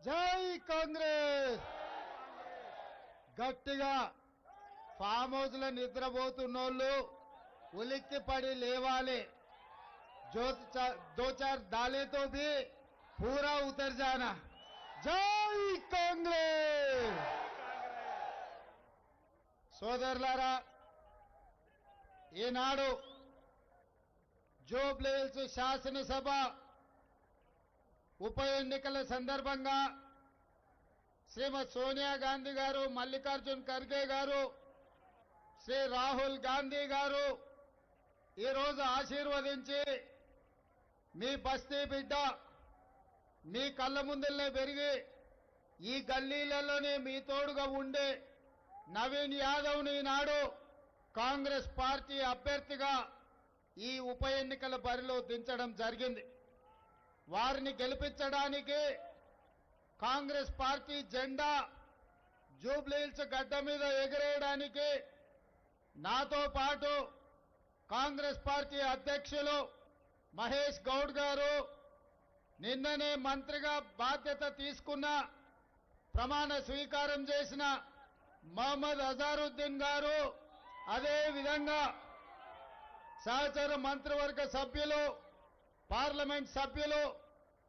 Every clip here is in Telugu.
జై కాంగ్రెస్ గట్టిగా ఫామ్ హౌస్ లో నిద్రపోతున్నోళ్ళు ఉలిక్కి పడి లేవాలి जो चा- दो चार डाले तो भी पूरा उतर जाना జై కాంగ్రెస్ సోదరులారా ఈనాడు జూబ్లీహిల్స్ శాసనసభ ఉప ఎన్నికల సందర్భంగా శ్రీమతి సోనియా గాంధీ గారు మల్లికార్జున్ ఖర్గే గారు శ్రీ రాహుల్ గాంధీ గారు ఈరోజు ఆశీర్వదించి మీ బస్తీ బిడ్డ మీ కళ్ళ ముందల్లే పెరిగి ఈ గల్లీలలోనే మీ తోడుగా ఉండే నవీన్ యాదవ్ని ఈనాడు కాంగ్రెస్ పార్టీ అభ్యర్థిగా ఈ ఉప ఎన్నికల బరిలో దించడం జరిగింది. వారిని గెలిపించడానికి కాంగ్రెస్ పార్టీ జెండా జూబ్లీహిల్స్ గడ్డ మీద ఎగిరేయడానికి నాతో పాటు కాంగ్రెస్ పార్టీ అధ్యక్షులు మహేష్ గౌడ్ గారు నిన్ననే మంత్రిగా బాధ్యత తీసుకున్న ప్రమాణ స్వీకారం చేసిన మహమ్మద్ అజారుద్దీన్ గారు అదేవిధంగా సహచర మంత్రివర్గ సభ్యులు పార్లమెంట్ సభ్యులు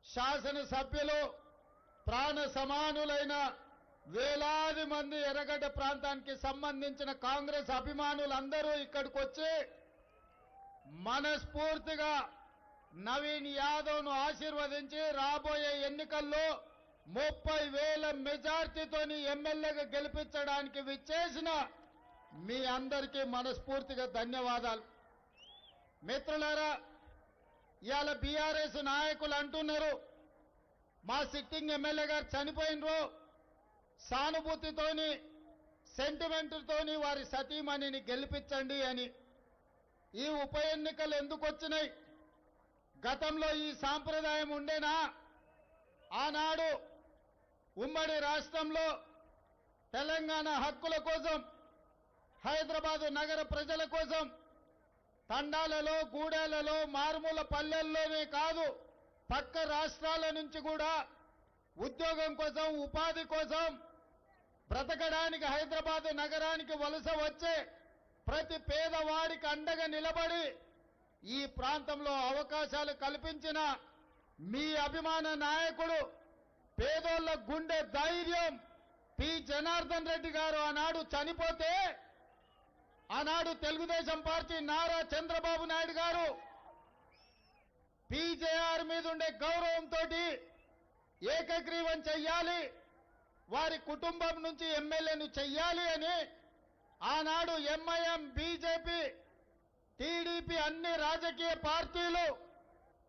శాసన సభ్యులు ప్రాణ సమానులైన వేలాది మంది ఎర్రగడ్డ ప్రాంతానికి సంబంధించిన కాంగ్రెస్ అభిమానులందరూ ఇక్కడికి వచ్చి మనస్ఫూర్తిగా నవీన్ యాదవ్ను ఆశీర్వదించి రాబోయే ఎన్నికల్లో ముప్పై వేల మెజార్టీతోని ఎమ్మెల్యేగా గెలిపించడానికి విచ్చేసిన మీ అందరికీ మనస్ఫూర్తిగా ధన్యవాదాలు. మిత్రులారా ఇవాళ బీఆర్ఎస్ నాయకులు అంటున్నారు మా సిట్టింగ్ ఎమ్మెల్యే గారు చనిపోయినరు. సానుభూతితోని సెంటిమెంట్తోని వారి సతీమణిని గెలిపించండి అని. ఈ ఉప ఎన్నికలు ఎందుకు వచ్చినాయి? గతంలో ఈ సాంప్రదాయం ఉండేనా? ఆనాడు ఉమ్మడి రాష్ట్రంలో తెలంగాణ హక్కుల కోసం హైదరాబాదు నగర ప్రజల కోసం తండాలలో గూడెలలో మారుమూల పల్లెల్లోనే కాదు పక్క రాష్ట్రాల నుంచి కూడా ఉద్యోగం కోసం ఉపాధి కోసం బ్రతకడానికి హైదరాబాద్ నగరానికి వలస వచ్చే ప్రతి పేదవాడికి అండగా నిలబడి ఈ ప్రాంతంలో అవకాశాలు కల్పించిన మీ అభిమాన నాయకుడు పేదోళ్ళ గుండె ధైర్యం పి. జనార్దన్ రెడ్డి గారు ఆనాడు చనిపోతే ఆనాడు తెలుగుదేశం పార్టీ నారా చంద్రబాబు నాయుడు గారు పీజేఆర్ మీద ఉండే గౌరవంతో ఏకగ్రీవం చెయ్యాలి వారి కుటుంబం నుంచి ఎమ్మెల్యేను చెయ్యాలి అని ఆనాడు ఎంఐఎం బీజేపీ టీడీపీ అన్ని రాజకీయ పార్టీలు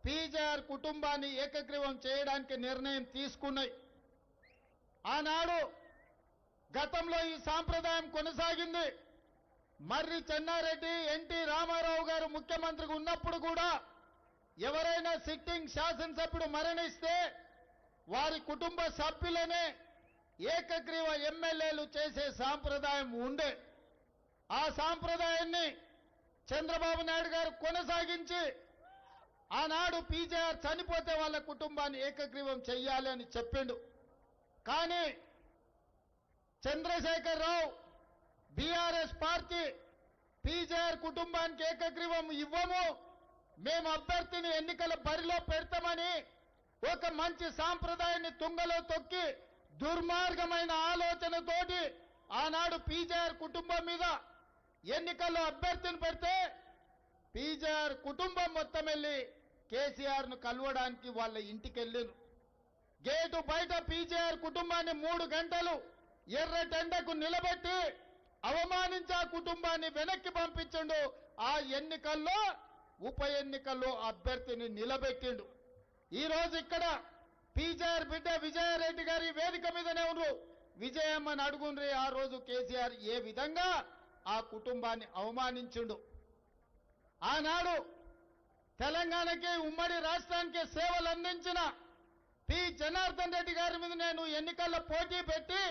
పీజేఆర్ కుటుంబాన్ని ఏకగ్రీవం చేయడానికి నిర్ణయం తీసుకున్నాయి. ఆనాడు గతంలో ఈ సాంప్రదాయం కొనసాగింది. మర్రి చెన్నారెడ్డి ఎన్టీ రామారావు గారు ముఖ్యమంత్రికి ఉన్నప్పుడు కూడా ఎవరైనా సిట్టింగ్ శాసనసభ్యుడు మరణిస్తే వారి కుటుంబ సభ్యులనే ఏకగ్రీవ ఎమ్మెల్యేలు చేసే సాంప్రదాయం ఉండే. ఆ సాంప్రదాయాన్ని చంద్రబాబు నాయుడు గారు కొనసాగించి ఆనాడు పీజేఆర్ చనిపోతే వాళ్ళ కుటుంబాన్ని ఏకగ్రీవం చెయ్యాలి అని చెప్పిండు. కానీ చంద్రశేఖరరావు బీఆర్ఎస్ పార్టీ పీజేఆర్ కుటుంబానికి ఏకగ్రీవం ఇవ్వము. మేము అభ్యర్థిని ఎన్నికల బరిలో పెడతామని ఒక మంచి సాంప్రదాయాన్ని తుంగలో తొక్కి దుర్మార్గమైన ఆలోచనతోటి ఆనాడు పీజేఆర్ కుటుంబం మీద ఎన్నికల్లో అభ్యర్థిని పెడితే పీజేఆర్ కుటుంబం మొత్తం వెళ్ళి కేసీఆర్ను కలవడానికి వాళ్ళ ఇంటికి వెళ్ళారు గేటు బయట పీజేఆర్ కుటుంబాన్ని మూడు గంటలు ఎర్రటెండకు నిలబెట్టి అవమానించి ఆ కుటుంబాన్ని వెనక్కి పంపించిండు. ఆ ఎన్నికల్లో ఉప ఎన్నికల్లో అభ్యర్థిని నిలబెట్టిండు. ఈ రోజు ఇక్కడ పీజేఆర్ బిడ్డ విజయారెడ్డి గారి వేదిక మీదనే ఉన్నారు విజయమ్మని అడుగుండ్రి ఆ రోజు కేసీఆర్ ఏ విధంగా ఆ కుటుంబాన్ని అవమానించిండు. ఆనాడు తెలంగాణకి ఉమ్మడి రాష్ట్రానికి సేవలు అందించిన పి. జనార్దన్ రెడ్డి గారి మీద నేను ఎన్నికల్లో పోటీ పెట్టి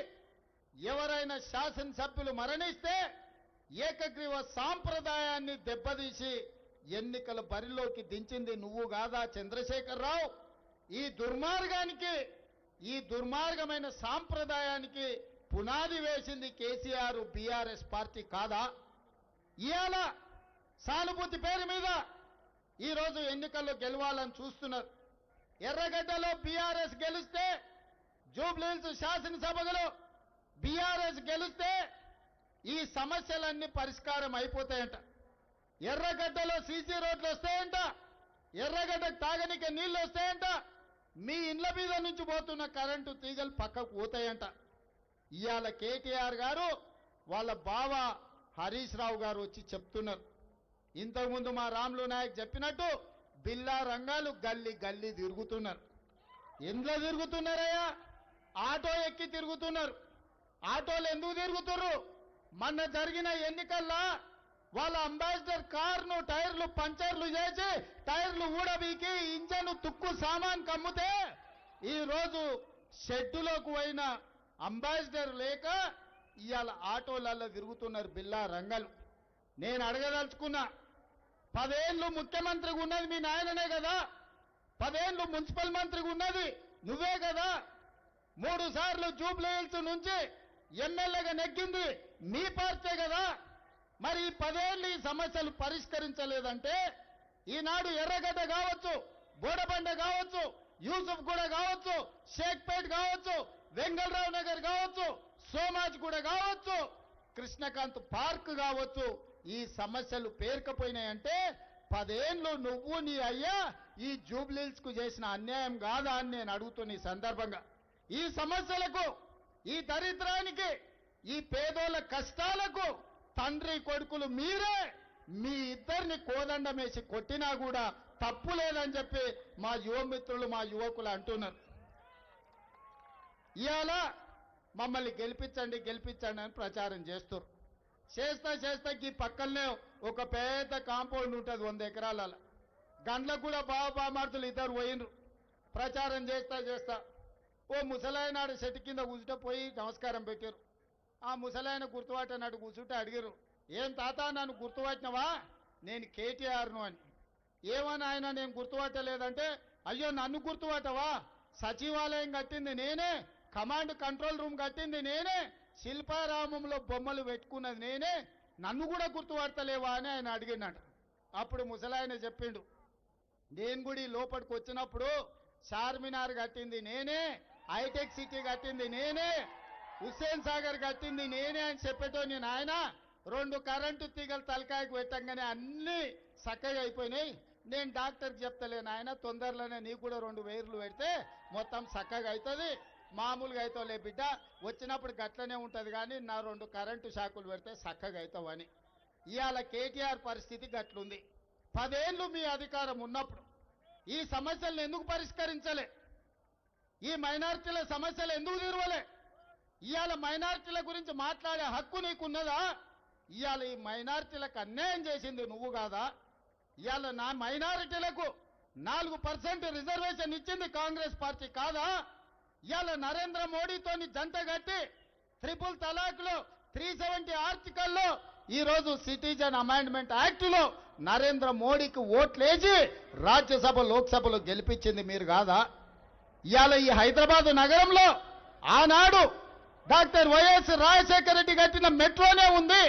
ఎవరైనా శాసనసభ్యులు మరణిస్తే ఏకగ్రీవ సాంప్రదాయాన్ని దెబ్బతీసి ఎన్నికల బరిలోకి దించింది నువ్వు కాదా చంద్రశేఖరరావు? ఈ దుర్మార్గానికి ఈ దుర్మార్గమైన సాంప్రదాయానికి పునాది వేసింది కేసీఆర్ బీఆర్ఎస్ పార్టీ కాదా? ఇవాళ సానుభూతి పేరు మీద ఈరోజు ఎన్నికల్లో గెలవాలని చూస్తున్నారు. ఎర్రగడ్డలో బీఆర్ఎస్ గెలిస్తే జూబ్లీహిల్స్ శాసనసభలో బీఆర్ఎస్ గెలిస్తే ఈ సమస్యలన్నీ పరిష్కారం అయిపోతాయంట. ఎర్రగడ్డలో సీసీ రోడ్లు వస్తాయంట. ఎర్రగడ్డకు తాగనిక నీళ్ళు వస్తాయంట. మీ ఇండ్ల మీద నుంచి పోతున్న కరెంటు తీగలు పక్కకు పోతాయంట. ఇవాళ కేటీఆర్ గారు వాళ్ళ బావ హరీష్ రావు గారు వచ్చి చెప్తున్నారు. ఇంతకుముందు మా రాములు నాయక్ చెప్పినట్టు బిల్లా రంగాలు గల్లీ గల్లీ తిరుగుతున్నారు. ఎందులో తిరుగుతున్నారయ్యా? ఆటో ఎక్కి తిరుగుతున్నారు. ఆటోలు ఎందుకు తిరుగుతుర్రు? మొన్న జరిగిన ఎన్నికల్లో వాళ్ళ అంబాసిడర్ కార్ను టైర్లు పంచర్లు చేసి టైర్లు ఊడబీకి ఇంజన్ తుక్కు సామాన్ కమ్ముతే ఈరోజు షెడ్డులోకి పోయిన అంబాసిడర్ లేక ఇవాళ ఆటోలలో తిరుగుతున్నారు బిల్లా రంగలు నేను అడగదలుచుకున్నా పదేళ్ళు ముఖ్యమంత్రిగా ఉన్నది మీ నాయననే కదా? పదేళ్ళు మున్సిపల్ మంత్రిగా ఉన్నది నువ్వే కదా? మూడు సార్లు జూబ్లీహిల్స్ నుంచి ఎమ్మెల్యేగా నెగ్గింది. మీ పార్టీ కదా. మరి ఈ పదేళ్ళు ఈ సమస్యలు పరిష్కరించలేదంటే ఈనాడు ఎర్రగడ్డ కావచ్చు బోడబండ కావచ్చు యూసుఫ్ కూడా కావచ్చు షేక్పేట్ కావచ్చు వెంగళరావు నగర్ కావచ్చు సోమాజ్ కూడా కావచ్చు కృష్ణకాంత్ పార్క్ కావచ్చు ఈ సమస్యలు పేర్కపోయినాయంటే పదేళ్ళు నువ్వు నీ అయ్యా ఈ జూబ్లీల్స్కు చేసిన అన్యాయం కాదా అని నేను అడుగుతున్న ఈ సందర్భంగా. ఈ సమస్యలకు ఈ దరిద్రానికి ఈ పేదోళ్ళ కష్టాలకు తండ్రి కొడుకులు మీరే మీ ఇద్దరిని కోదండం వేసి కొట్టినా కూడా తప్పు లేదని చెప్పి మా యువమిత్రులు మా యువకులు అంటున్నారు. ఇవాళ మమ్మల్ని గెలిపించండి గెలిపించండి అని ప్రచారం చేస్తారు చేస్తా చేస్తా ఈ పక్కనే ఒక పెద్ద కాంపౌండ్ ఉంటుంది వంద ఎకరాల గండ్లకు కూడా బాబా బామార్తులు ఇద్దరు పోయినరు ప్రచారం చేస్తా చేస్తా. ఓ ముసలాయనాడు చెట్టు కింద కూర్చుంటే పోయి నమస్కారం పెట్టారు ఆ ముసలాయన గుర్తుపట్టనాడు కూర్చుంటే అడిగారు ఏం తాత నన్ను గుర్తుపట్టినవా? నేను కేటీఆర్ను అని. ఏమని ఆయన నేను గుర్తుపట్టలేదంటే అయ్యో నన్ను గుర్తుపట్టవా? సచివాలయం కట్టింది నేనే కమాండ్ కంట్రోల్ రూమ్ కట్టింది నేనే శిల్పారామంలో బొమ్మలు పెట్టుకున్నది నేనే నన్ను కూడా గుర్తుపడతలేవా అని ఆయన అడిగినాడు అప్పుడు ముసలాయన చెప్పిండు. నేను కూడా లోపలికి వచ్చినప్పుడు చార్మినార్ కట్టింది నేనే హైటెక్ సిటీ కట్టింది నేనే హుస్సేన్ సాగర్ కట్టింది నేనే అని చెప్పేటోని నేను ఆయన రెండు కరెంటు తీగలు తలకాయకు పెట్టంగానే అన్ని చక్కగా అయిపోయినాయి. నేను డాక్టర్కి చెప్తలేను ఆయన తొందరలోనే నీకు కూడా రెండు వేర్లు పెడితే మొత్తం చక్కగా అవుతుంది మామూలుగా అవుతావులే బిడ్డ వచ్చినప్పుడు గట్లనే ఉంటుంది కానీ నా రెండు కరెంటు షాకులు పెడితే చక్కగా అవుతావని ఇవాళ కేటీఆర్ పరిస్థితి గట్లుంది. పదేళ్ళు మీ అధికారం ఉన్నప్పుడు. ఈ సమస్యలను ఎందుకు పరిష్కరించలే? ఈ మైనార్టీల సమస్యలు ఎందుకు తీరువలే? ఇవాళ మైనారిటీల గురించి మాట్లాడే హక్కు నీకున్నదా? ఇవాళ ఈ మైనార్టీలకు అన్యాయం చేసింది నువ్వు కాదా? ఇవాళ నా మైనారిటీలకు నాలుగు పర్సెంట్ రిజర్వేషన్ ఇచ్చింది కాంగ్రెస్ పార్టీ కాదా? ఇవాళ నరేంద్ర మోడీతోని జంట కట్టి ట్రిపుల్ తలాక్లో త్రీ సెవెంటీ ఆర్టికల్లో ఈరోజు సిటిజన్ అమెండ్మెంట్ యాక్ట్లో నరేంద్ర మోడీకి ఓట్లేసి రాజ్యసభ లోక్సభలో గెలిపించింది మీరు కాదా? ఇవాళ ఈ హైదరాబాద్ నగరంలో ఆనాడు డాక్టర్ వైఎస్ రాజశేఖర రెడ్డి కట్టిన మెట్రోనే ఉంది.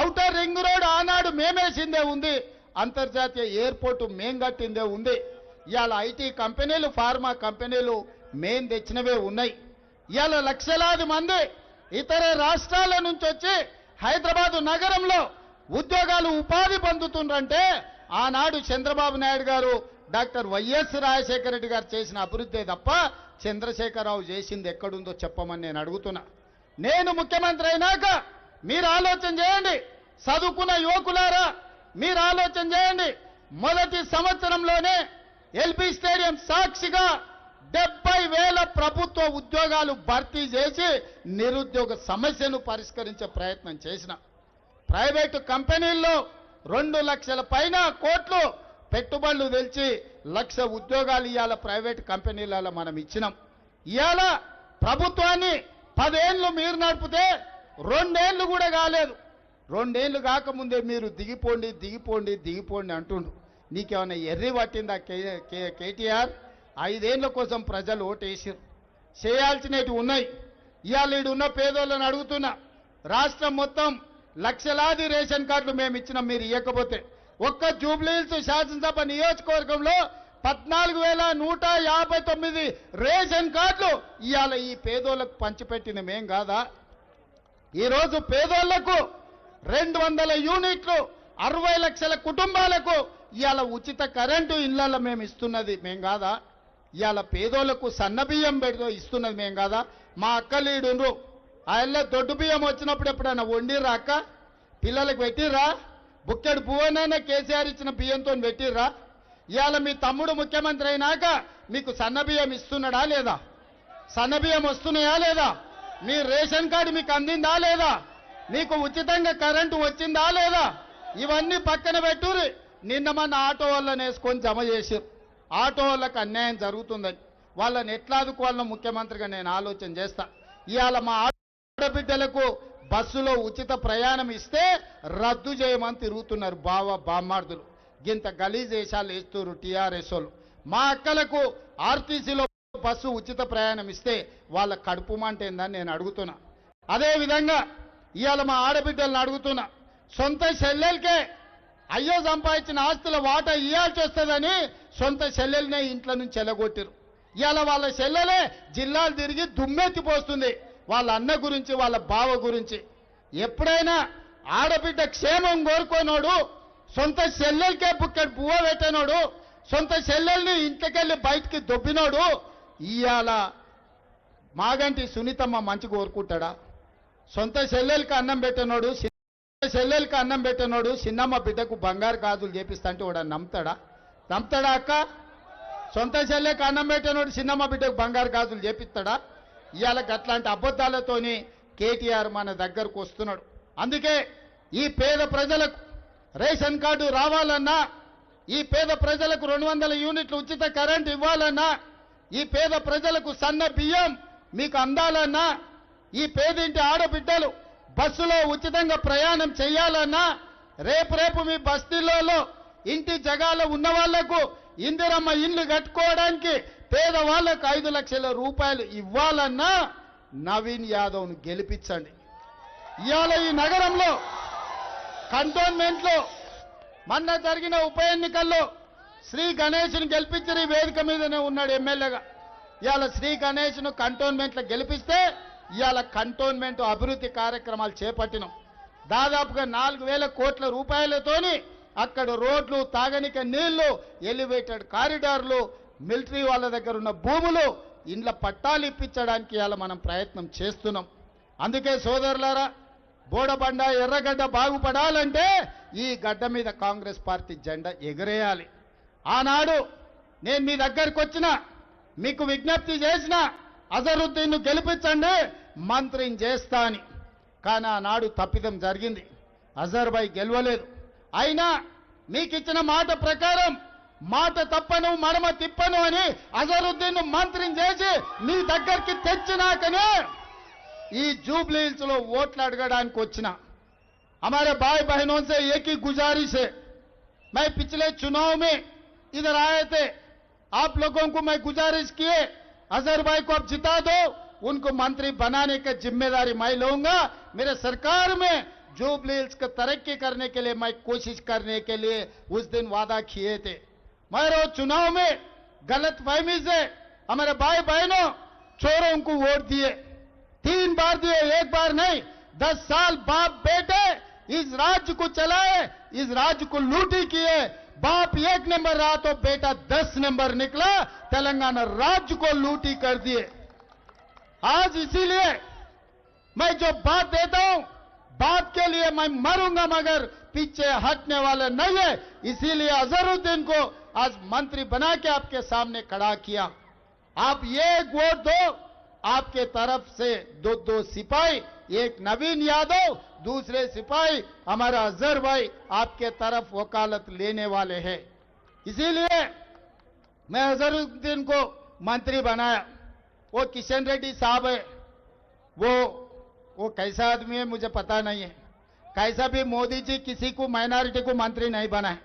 అవుటర్ రింగ్ రోడ్ ఆనాడు మేమేసిందే ఉంది. అంతర్జాతీయ ఎయిర్పోర్టు మేం కట్టిందే ఉంది. ఇవాళ ఐటీ కంపెనీలు ఫార్మా కంపెనీలు మేం తెచ్చినవే ఉన్నాయి. ఇవాళ లక్షలాది మంది ఇతర రాష్ట్రాల నుంచి వచ్చి హైదరాబాదు నగరంలో ఉద్యోగాలు ఉపాధి పొందుతుండ్రంటే ఆనాడు చంద్రబాబు నాయుడు గారు డాక్టర్ వైఎస్ రాజశేఖర రెడ్డి గారు చేసిన అభివృద్ధే తప్ప చంద్రశేఖరరావు చేసింది ఎక్కడుందో చెప్పమని నేను అడుగుతున్నా. నేను ముఖ్యమంత్రి అయినాక మీరు ఆలోచన చేయండి. చదువుకున్న యువకులారా మీరు ఆలోచన చేయండి. మొదటి సంవత్సరంలోనే ఎల్బీ స్టేడియం సాక్షిగా డెబ్బై వేల ప్రభుత్వ ఉద్యోగాలు భర్తీ చేసి నిరుద్యోగ సమస్యను పరిష్కరించే ప్రయత్నం చేసిన. ప్రైవేటు కంపెనీల్లో రెండు లక్షల పైన కోట్లు పెట్టుబడులు తెలిచి లక్ష ఉద్యోగాలు ఇవాళ ప్రైవేట్ కంపెనీలలో మనం ఇచ్చినాం. ఇవాళ ప్రభుత్వాన్ని పదేళ్ళు మీరు నడిపితే రెండేళ్ళు కూడా కాలేదు. రెండేళ్ళు కాకముందే మీరు దిగిపోండి దిగిపోండి దిగిపోండి అంటుండు. నీకేమైనా ఎర్రి పట్టిందా కే కేటీఆర్? ఐదేళ్ళ కోసం ప్రజలు ఓటేసారు చేయాల్సినవి ఉన్నాయి. ఇవాళ ఉన్న పేదోళ్ళని అడుగుతున్నా. రాష్ట్రం మొత్తం లక్షలాది రేషన్ కార్డులు మేము ఇచ్చినాం మీరు ఇవ్వకపోతే ఒక్క జూబ్లీహిల్స్ శాసనసభ నియోజకవర్గంలో పద్నాలుగు వేల నూట యాభై తొమ్మిది రేషన్ కార్డులు ఇవాళ ఈ పేదోళ్ళకు పంచిపెట్టిన మేం కాదా? ఈరోజు పేదోళ్ళకు రెండు వందల యూనిట్లు అరవై లక్షల కుటుంబాలకు ఇవాళ ఉచిత కరెంటు ఇళ్ళలో మేము ఇస్తున్నది మేం కాదా? ఇవాళ పేదోళ్ళకు సన్న బియ్యం పెడుతూ ఇస్తున్నది మేం కాదా? మా అక్కలీడుండ్రు ఆయన దొడ్డు బియ్యం వచ్చినప్పుడు ఎప్పుడైనా వండిర్రా అక్క? పిల్లలకు పెట్టిర్రా? బుక్కెడు పువ్వనైనా కేసీఆర్ ఇచ్చిన బియ్యంతో పెట్టిర్రా? ఇవాళ మీ తమ్ముడు ముఖ్యమంత్రి అయినాక మీకు సన్నబియ్యం ఇస్తున్నాడా లేదా? సన్న బియ్యం వస్తున్నాయా లేదా? మీ రేషన్ కార్డు మీకు అందిందా లేదా? మీకు ఉచితంగా కరెంటు వచ్చిందా లేదా? ఇవన్నీ పక్కన పెట్టుర్రి. నిన్న మన ఆటో వాళ్ళని వేసుకొని జమ చేసిర్రు. ఆటో వాళ్ళకి అన్యాయం జరుగుతుందని. వాళ్ళని ఎట్లా ఆదుకోవాలనో ముఖ్యమంత్రిగా నేను ఆలోచన చేస్తా. ఇవాళ మా ఆడబిడ్డలకు బస్సులో ఉచిత ప్రయాణం ఇస్తే రద్దు చేయమని తిరుగుతున్నారు బావ బామ్మార్దులు. గింత గలీజ్ వేషాలు వేస్తున్నారు టీఆర్ఎస్ వాళ్ళు. మా అక్కలకు ఆర్టీసీలో బస్సు ఉచిత ప్రయాణం ఇస్తే వాళ్ళ కడుపు మంటేందని నేను అడుగుతున్నా. అదేవిధంగా ఇవాళ మా ఆడబిడ్డలను అడుగుతున్నా. సొంత చెల్లెలకే అయ్యో సంపాదించిన ఆస్తుల వాటా ఇవ్వాల్సి వస్తుందని సొంత చెల్లెలనే ఇంట్లో నుంచి ఎలగొట్టిరు ఇవాళ వాళ్ళ చెల్లెలే జిల్లాలు తిరిగి దుమ్మెత్తిపోస్తుంది వాళ్ళ అన్న గురించి వాళ్ళ బావ గురించి. ఎప్పుడైనా ఆడబిడ్డ క్షేమం కోరుకోనోడు సొంత చెల్లెలకే బుక్కడి పువ్వ పెట్టినోడు సొంత చెల్లెల్ని ఇంట్లోకెళ్ళి బయటికి దొబ్బినోడు ఇవాళ మాగంటి సునీతమ్మ మంచి కోరుకుంటాడా? సొంత చెల్లెలకి అన్నం పెట్టినోడు చెల్లెలకి అన్నం పెట్టినోడు చిన్నమ్మ బిడ్డకు బంగారు గాజులు చేపిస్తా అంటే వాడు నమ్ముతాడా? నమ్ముతాడా అక్క? సొంత చెల్లెకి అన్నం పెట్టినోడు చిన్నమ్మ బిడ్డకు బంగారు గాజులు చేపిస్తాడా? ఇవాళ అట్లాంటి అబద్ధాలతోని కేటీఆర్ మన దగ్గరకు వస్తున్నాడు. అందుకే ఈ పేద ప్రజలకు రేషన్ కార్డు రావాలన్నా ఈ పేద ప్రజలకు రెండు వందల యూనిట్లు ఉచిత కరెంట్ ఇవ్వాలన్నా ఈ పేద ప్రజలకు సన్న బియ్యం మీకు అందాలన్నా ఈ పేదింటి ఆడబిడ్డలు బస్సులో ఉచితంగా ప్రయాణం చేయాలన్నా రేపు రేపు మీ బస్తీలలో ఇంటి జగాలో ఉన్న వాళ్ళకు ఇందిరమ్మ ఇల్లు కట్టుకోవడానికి పేదవాళ్ళకు ఐదు లక్షల రూపాయలు ఇవ్వాలన్నా నవీన్ యాదవ్ను గెలిపించండి. ఇవాళ ఈ నగరంలో కంటోన్మెంట్లో మొన్న జరిగిన ఉప ఎన్నికల్లో శ్రీ గణేష్ను గెలిపించిన ఈ వేదిక మీదనే ఉన్నాడు ఎమ్మెల్యేగా. ఇవాళ శ్రీ గణేష్ను కంటోన్మెంట్లో గెలిపిస్తే ఇవాళ కంటోన్మెంట్ అభివృద్ధి కార్యక్రమాలు చేపట్టినాం. దాదాపుగా నాలుగు వేల కోట్ల రూపాయలతోని అక్కడ రోడ్లు తాగనిక నీళ్ళు ఎలివేటెడ్ కారిడార్లు మిలిటరీ వాళ్ళ దగ్గర ఉన్న భూములు ఇండ్ల పట్టాలు ఇప్పించడానికి ఇలా మనం ప్రయత్నం చేస్తున్నాం. అందుకే సోదరులారా బోడబండ ఎర్రగడ్డ బాగుపడాలంటే ఈ గడ్డ మీద కాంగ్రెస్ పార్టీ జెండా ఎగరేయాలి. ఆనాడు నేను మీ దగ్గరికి వచ్చిన మీకు విజ్ఞప్తి చేసిన అజరుద్దీన్ను గెలిపించండి మంత్రిని చేస్తా అని. కానీ ఆనాడు తప్పిదం జరిగింది. అజర్బాయ్ గెలవలేదు. అయినా మీకు ఇచ్చిన మాట ప్రకారం मत तपन मरम तिपन अजरुद्दीन मंत्री नी दाकने నీ దగ్గరికి తెచ్చినాకనే ఈ జూబ్లీహిల్స్ हमारे भाई बहनों से एक ही गुजारिश है मैं पिछले चुनाव में इधर आए थे आप लोगों को मैं गुजारिश किए अजहर भाई को आप जिता दो उनको मंत्री बनाने की ज़िम्मेदारी मैं लूँगा मेरे सरकार में जूबली हिल्स को तरक्की करने के लिए मैं कोशिश करने के लिए उस दिन वादा किए थे मगर चुनाव में गलत फहमी से हमारे भाई बहनों, चोरों को वोट दिए। तीन बार दिए, एक बार नहीं। दस साल बाप बेटे इस राज्य को चलाए, इस राज्य को लूटी किए। बाप एक नंबर रहा तो बेटा दस नंबर निकला, तेलंगाना राज्य को लूटी कर दिए। आज इसीलिए मैं जो बात देता हूँ, बात के लिए मैं मरूँगा, मगर पीछे हटने वाले नहीं है। इसीलिए अजहरुद्दीन को आज मंत्री बना के आपके सामने खड़ा किया। आप ये वोट दो, आपके तरफ़ से दो दो सिपाही, एक नवीन यादव, दूसरे सिपाही, हमारा अजहर भाई आपके तरफ़ वकालत लेने वाले हैं। इसीलिए मैं अजहरुद्दीन को मंत्री बनाया। वो किशन रेड्डी साहब है। वो वो कैसा आदमी है मुझे पता नहीं है। कैसा भी मोदी जी किसी को, माइनॉरिटी को मंत्री नहीं बनाए।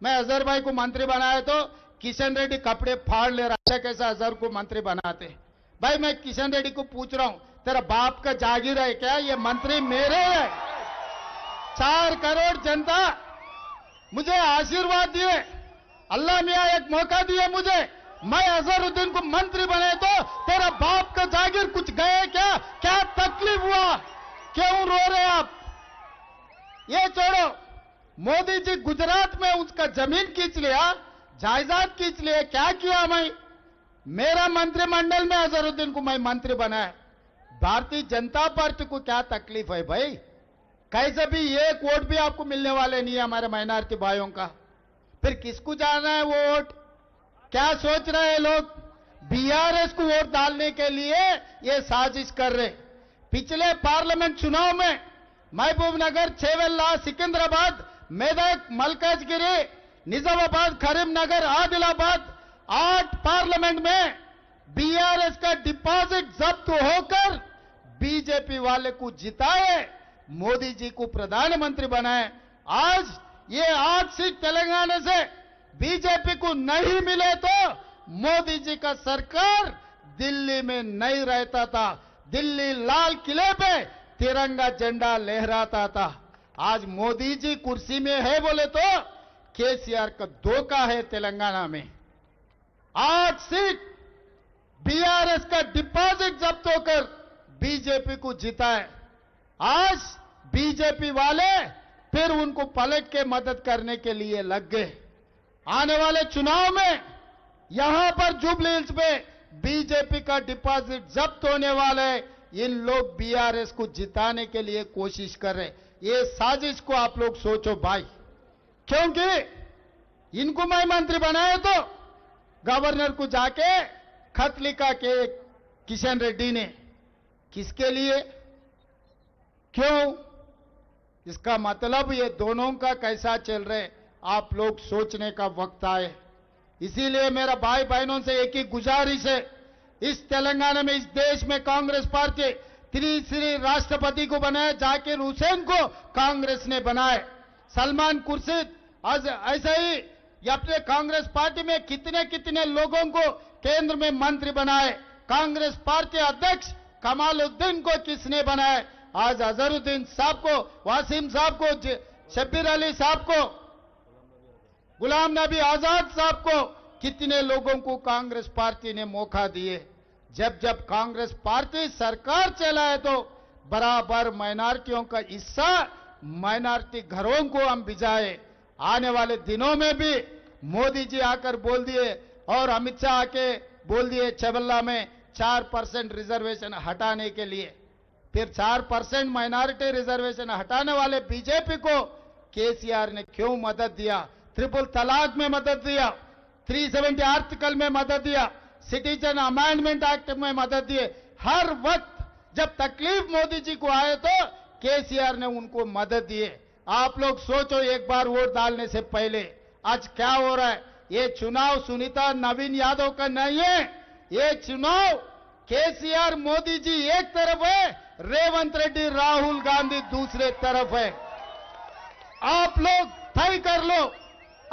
मैं अजहर भाई को मंत्री बनाया तो किशन रेड्डी कपड़े फाड़ ले रहा था कैसा अजहर को मंत्री बनाते? भाई मैं किशन रेड्डी को पूछ रहा हूँ, तेरा बाप का जागीर है क्या? ये मंत्री मेरे है। चार करोड़ जनता मुझे आशीर्वाद दिए, अल्लाह मिया एक मौका दिए मुझे। मैं अजहरुद्दीन को मंत्री बने तो तेरा बाप का जागीर कुछ गए क्या? क्या तकलीफ़ हुआ? क्यों रो रहे आप? मोदी जी गुजरात में उसका ज़मीन खींच लिया, जायदाद खींच लिया क्या किया मैं? मेरा मंत्रिमंडल में अजहरुद्दीन को मैं मंत्री बनाया। भारतीय जनता पार्टी को क्या तकलीफ़ है भाई? कैसे भी एक वोट भी आपको मिलने वाले नहीं है हमारे माइनॉरिटी भाइयों का। फिर किसको जाना है वोट? क्या सोच रहे हैं लोग? बीआरएस को वोट डालने के लिए ये साजिश कर रहे पिछले पार्लियामेंट चुनाव में महबूब नगर छेवेल्ला सिकंदराबाद मेदक मलकाजगिरी निजामाबाद, करीमनगर, आदिलाबाद, आठ पार्लियामेंट में बीआरएस का डिपॉजिट जब्त होकर बीजेपी वाले को जिताए, मोदी जी को प्रधानमंत्री बनाए। आज ये आठ सीट तेलंगाना से बीजेपी को नहीं मिले तो मोदी जी का सरकार दिल्ली में नहीं रहता था। दिल्ली लाल किले पे तिरंगा झंडा लहराता था। आज मोदी जी कुर्सी में है बोले तो केसीआर का धोखा है तेलंगाना में। आठ सीट बीआरएस का डिपॉजिट जब्त होकर बीजेपी को जिताए आज बीजेपी वाले फिर उनको पलट के मदद करने के लिए लग गए। आने वाले चुनाव में यहाँ पर जुबली हिल्स में बीजेपी का डिपॉजिट जब्त होने वाले इन लोग बीआरएस को जिताने के लिए कोशिश कर रहे ये साजिश को आप लोग सोचो भाई। क्योंकि इनको मैं मंत्री बनाया तो गवर्नर को जाके खत लिखा के किशन रेड्डी ने। किसके लिए? क्यों? इसका मतलब ये दोनों का कैसा चल रहे, आप लोग सोचने का वक्त आए। इसीलिए मेरा भाई बहनों से एक ही गुजारिश है, इस तेलंगाना में, इस देश में कांग्रेस पार्टी तीसरी राष्ट्रपति को बनाया, जाकिर हुसैन को कांग्रेस ने बनाए सलमान कुर्शीद आज ऐसे ही अपने कांग्रेस पार्टी में कितने कितने लोगों को केंद्र में मंत्री बनाए। कांग्रेस पार्टी अध्यक्ष कमालुद्दीन को किसने बनाए? आज अजहरुद्दीन साहब को, वासिम साहब को शब्बीर अली साहब को, गुलाम नबी आज़ाद साहब को कितने लोगों को कांग्रेस पार्टी ने मौका दिए? जब जब कांग्रेस पार्टी सरकार चलाए तो बराबर माइनॉरिटियों का हिस्सा माइनॉरिटी घरों को हम भिजाए। आने वाले दिनों में भी मोदी जी आकर बोल दिए और अमित शाह आके बोल दिए चबल्ला में चार परसेंट रिजर्वेशन हटाने के लिए। फिर चार परसेंट माइनॉरिटी रिजर्वेशन हटाने वाले बीजेपी को केसीआर ने क्यों मदद दिया? ट्रिपल तलाक में मदद दिया? 370 आर्टिकल में मदद दिया? सिटीजन अमेंडमेंट एक्ट में मदद दिए। हर वक्त जब तकलीफ़ मोदी जी को आए तो केसीआर ने उनको मदद दिए। आप लोग सोचो एक बार वोट डालने से पहले आज क्या हो रहा है? ये चुनाव सुनीता, नवीन यादव का नहीं है। ये चुनाव केसीआर, मोदी जी एक तरफ़ है, रेवंत रेड्डी, राहुल गांधी दूसरे तरफ़ है। आप लोग तय कर लो,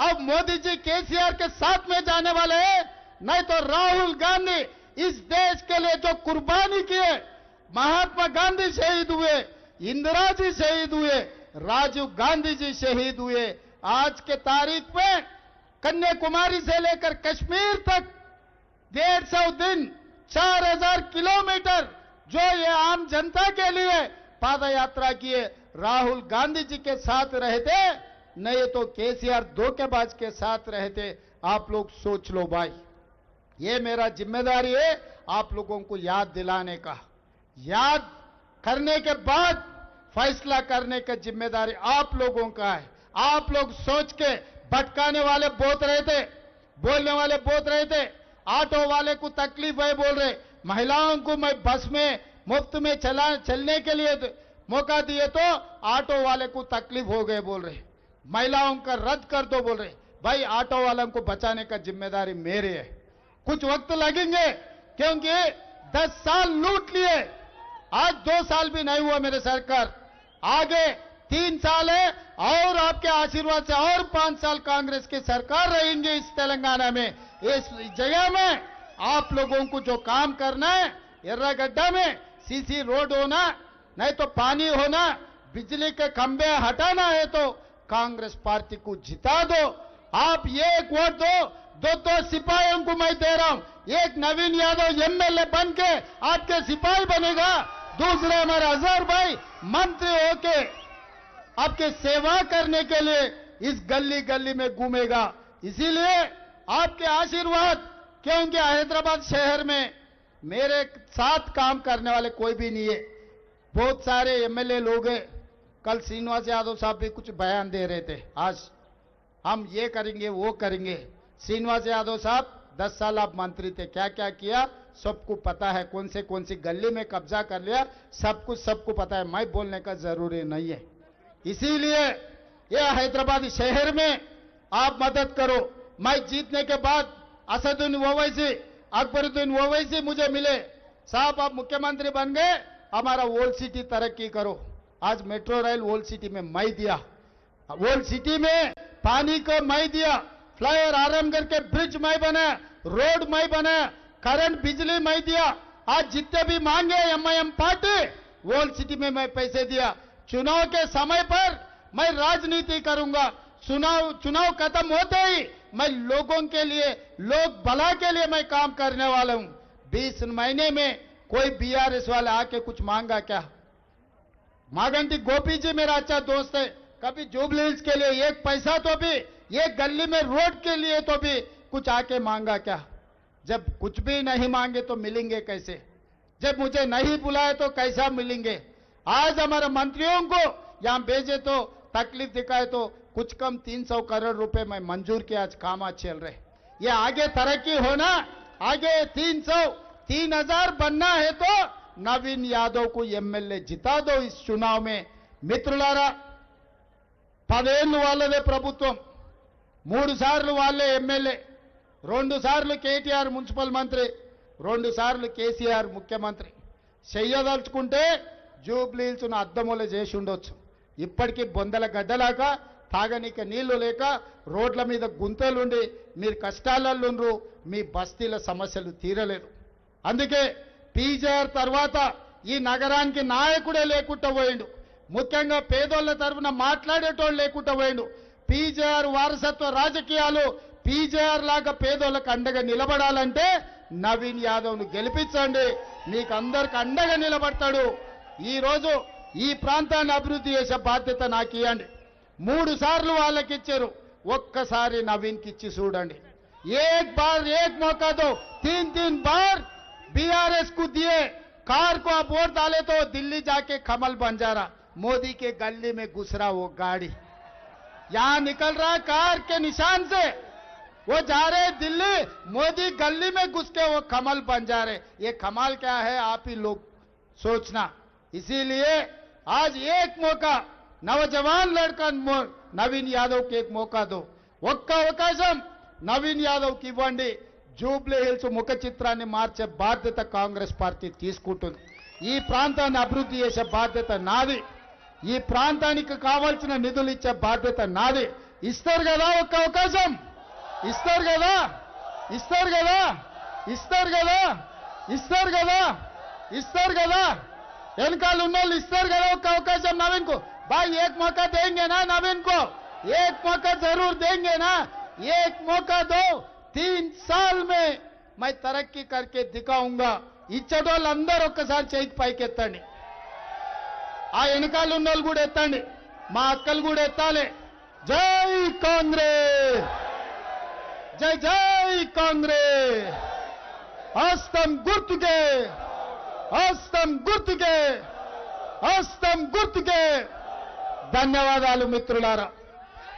अब मोदी जी केसीआर के साथ में जाने वाले हैं। नहीं तो राहुल गांधी इस देश के लिए जो कुर्बानी किए, महात्मा गांधी शहीद हुए इंदिरा जी शहीद हुए, राजीव गांधी जी शहीद हुए, आज के तारीख में कन्याकुमारी से लेकर कश्मीर तक डेढ़ सौ दिन, चार हज़ार किलोमीटर जो ये आम जनता के लिए पाद यात्रा किए, राहुल गांधी जी के साथ रहते, नहीं तो केसीआर धोखेबाज के साथ रहते। आप लोग सोच लो भाई। ये मेरा ज़िम्मेदारी है आप लोगों को याद दिलाने का। याद करने के बाद फैसला करने का ज़िम्मेदारी आप लोगों का है। आप लोग सोच के भटकाने वाले बहुत रहे थे, बोलने वाले बहुत रहे थे, ऑटो वाले को तकलीफ़ है बोल रहे। महिलाओं को मैं बस में, मुफ़्त में चला, चलने के लिए तो मौका दिए तो ऑटो वाले को तकलीफ़ हो गए बोल रहे। महिलाओं का रद्द कर दो बोल रहे। भाई, ऑटो वालों को बचाने का ज़िम्मेदारी मेरे है। कुछ वक्त लगेंगे, क्योंकि दस साल लूट लिए। आज दो साल भी नहीं हुआ मेरे सरकार। आगे तीन साल है, और आपके आशीर्वाद से और पाँच साल कांग्रेस की सरकार रहेंगे इस तेलंगाना में। इस जगह में आप लोगों को जो काम करना है एर्रागड्ढा में सीसी रोड होना, नहीं तो पानी होना, बिजली के खंभे हटाना है तो कांग्रेस पार्टी को जिता दो। आप ये एक वोट दो दो तो सिपाहियों को मैं दे रहा हूँ। एक नवीन यादव एमएलए बन के आपके सिपाही बनेगा। दूसरे हमारे अजहर भाई, मंत्री होके आपके सेवा करने के लिए इस गली गली में घूमेगा। इसीलिए आपके आशीर्वाद, क्योंकि हैदराबाद शहर में मेरे साथ काम करने वाले कोई भी नहीं है। बहुत सारे एमएलए लोग हैं। कल श्रीनिवास यादव साहब भी कुछ बयान दे रहे थे। आज हम ये करेंगे, वो करेंगे। श्रीनिवास यादव साहब, दस साल आप मंत्री थे क्या क्या? किया सबको पता है, कौन से, कौन सी गली में कब्जा कर लिया? सब कुछ सबको पता है, मैं बोलने का ज़रूरी नहीं है। इसीलिए यह हैदराबाद शहर में आप मदद करो। मैं जीतने के बाद असदुद्दीन ओवैसी, अकबरुद्दीन ओवैसी मुझे मिले। साहब, आप मुख्यमंत्री बन गए, हमारा ओल्ड सिटी तरक्की करो। आज मेट्रो रेल ओल्ड सिटी में मैं दिया। ओल्ड सिटी में पानी को मैं दिया। फ्लाईओवर आरामगढ़ के ब्रिज मैं बने, रोड मैं बना, करंट बिजली मई दिया। आज जितने भी मांगे एमआईएम पार्टी ओल्ड सिटी में मैं पैसे दिया। चुनाव के समय पर मैं राजनीति करूँगा। चुनाव चुनाव खत्म होते ही मैं लोगों के लिए, लोग भला के लिए मैं काम करने वाला हूँ। बीस महीने में कोई बीआरएस वाले आके कुछ मांगा क्या? मागंटी गोपी जी मेरा अच्छा दोस्त है। कभी जुबली के लिए एक पैसा तो भी एक गली में रोड के लिए तो भी कुछ आके मांगा क्या जब कुछ भी नहीं मांगे तो मिलेंगे कैसे जब मुझे नहीं बुलाए तो कैसा मिलेंगे आज हमारे मंत्रियों को यहां भेजे तो तकलीफ दिखाए तो कुछ कम 300 करोड़ रुपए में मंजूर किया आज काम आज चल रहे ये आगे तरक्की होना आगे 300 तीन हजार बनना है तो नवीन यादव को एमएलए जिता दो इस चुनाव में మిత్రులారా పదేళ్ళు వాళ్ళదే ప్రభుత్వం మూడు సార్లు వాళ్ళే ఎమ్మెల్యే రెండు సార్లు కేటీఆర్ మున్సిపల్ మంత్రి రెండు సార్లు కేసీఆర్ ముఖ్యమంత్రి. చెయ్యదలుచుకుంటే జూబ్లీల్స్ను అద్దములు చేసి ఉండొచ్చు. ఇప్పటికీ బొందల గడ్డలాక తాగనీక నీళ్ళు లేక రోడ్ల మీద గుంతలుండి మీరు కష్టాలలో మీ బస్తీల సమస్యలు తీరలేదు అందుకే పీజేఆర్ తర్వాత ఈ నగరానికి నాయకుడే లేకుండా పోయిండు. ముఖ్యంగా పేదోళ్ళ తరఫున మాట్లాడేటోళ్ళు లేకుండా పోయిండు. పీజేఆర్ వారసత్వ రాజకీయాలు పీజేఆర్ లాగా పేదోళ్ళకు అండగా నిలబడాలంటే నవీన్ యాదవ్ను గెలిపించండి. మీకు అందరికి అండగా నిలబడతాడు. ఈరోజు ఈ ప్రాంతాన్ని అభివృద్ధి చేసే బాధ్యత నాకు ఇవ్వండి. మూడు సార్లు వాళ్ళకి ఇచ్చారు. ఒక్కసారి నవీన్కి ఇచ్చి చూడండి. ఏక్ బార్ ఏక్ మోకాతో తిన్ తీన్ తీన్ బార్ బీఆర్ఎస్కు దియే కార్కు ఆ బోర్ डाले ఢిల్లీ జాకే కమల్ బంజారా बंजारा గల్లీ మే గుసరా ఓ घुसरा यहां निकल रहा कार के निशान से वो जा रहे दिल्ली मोदी गली में घुस के वो कमल बन जा रहे ये कमाल क्या है आप ही लोग सोचना इसीलिए आज एक मौका नौजवान लड़का मो- नवीन यादव के एक मौका दो ఒక్క అవకాశం నవీన్ యాదవ్కి ఇవ్వండి జూబ్లీ హిల్స్ ముఖ చిత్రాన్ని మార్చే బాధ్యత కాంగ్రెస్ పార్టీ తీసుకుంటుంది ఈ ప్రాంతాన్ని అభివృద్ధి చేసే బాధ్యత నాది ఈ ప్రాంతానికి కావాల్సిన నిధులు ఇచ్చే బాధ్యత నాది ఇస్తారు కదా ఒక్క అవకాశం ఇస్తారు కదా ఇస్తారు కదా ఇస్తారు కదా ఇస్తారు కదా ఇస్తారు కదా వెనకాల ఉన్న వాళ్ళు ఇస్తారు కదా ఒక్క అవకాశం నవీన్ को भाई एक मौका देंगे ना नवीन को एक मौका जरूर देंगे ना एक मौका दो तीन साल में मैं तरक्की करके दिखाऊंगा ఇచ్చేటోళ్ళందరూ ఒక్కసారి చేయికి పైకి ఎత్తండి ఆ వెనకాల ఉన్న కూడా ఎత్తండి. మా అక్కలు కూడా ఎత్తాలి. జై కాంగ్రెస్ జై జై కాంగ్రెస్ హస్తం గుర్తుకే! హస్తం గుర్తుకే! హస్తం గుర్తుకే! ధన్యవాదాలు మిత్రులారా.